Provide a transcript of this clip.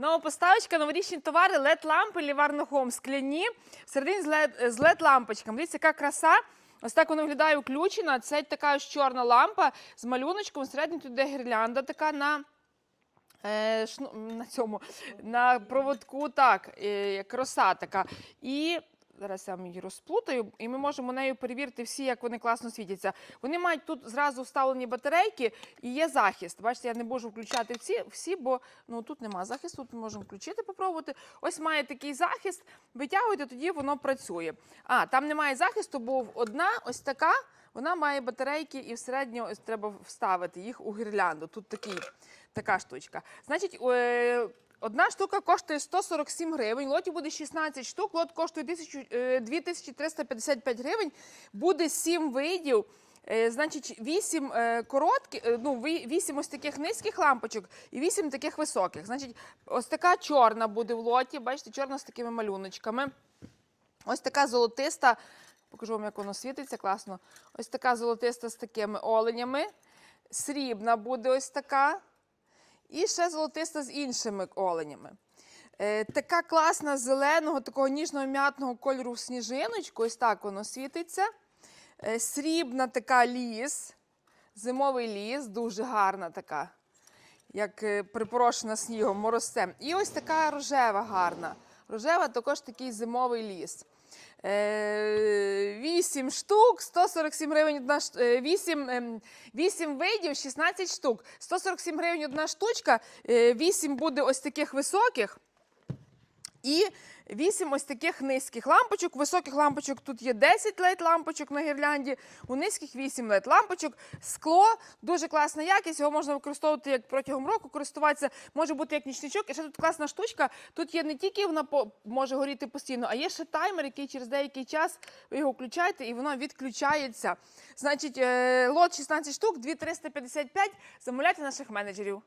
Нова поставочка, новорічні товари, led лампи Ліварно Home, скляні, всередині з LED, з LED лампочками. Дивіться, яка краса. Ось так вона виглядає включена. Це така ось чорна лампа з малюночком. Всередині тут йде гірлянда така на. Е, шну, на цьому на проводку, так, е, краса така. І зараз я її розплутаю, і ми можемо нею перевірити всі, як вони класно світяться. Вони мають тут зразу вставлені батарейки і є захист. Бачите, я не можу включати всі, всі бо ну, тут нема захисту, тут ми можемо включити, попробувати. Ось має такий захист, витягуєте, тоді воно працює. А, там немає захисту, бо одна ось така. Вона має батарейки і всередньо ось треба вставити їх у гірлянду. Тут такий, така штучка. Значить, е, одна штука коштує 147 гривень. Лоті буде 16 штук. Лот коштує 1000, е, 2355 гривень. Буде 7 видів. Е, Значить, 8 короткі, е, ну, 8 ось таких низьких лампочок і 8 таких високих. Значить, ось така чорна буде в лоті. Бачите, чорна з такими малюночками. Ось така золотиста. Покажу вам, як воно світиться класно. Ось така золотиста з такими оленями. Срібна буде ось така. І ще золотиста з іншими оленями. Е, така класна зеленого, такого ніжного м'ятного кольору сніжиночку. Ось так воно світиться. Е, срібна така ліс. Зимовий ліс, дуже гарна така, як е, припорошена снігом, морозцем. І ось така рожева гарна. Рожева також такий зимовий ліс. Е, 8 штук, 147 гривень одна ш- е, 8, ем, 8 видів, 16 штук. 147 гривень одна штучка, 8 буде ось таких високих. І 8 ось таких низьких лампочок. Високих лампочок тут є 10 лед лампочок на гірлянді, у низьких 8 лед лампочок. Скло, дуже класна якість, його можна використовувати як протягом року, користуватися, може бути як нічничок. І ще тут класна штучка. Тут є не тільки вона може горіти постійно, а є ще таймер, який через деякий час ви його включаєте і воно відключається. Значить, е, лот 16 штук, 2355. Замовляйте наших менеджерів.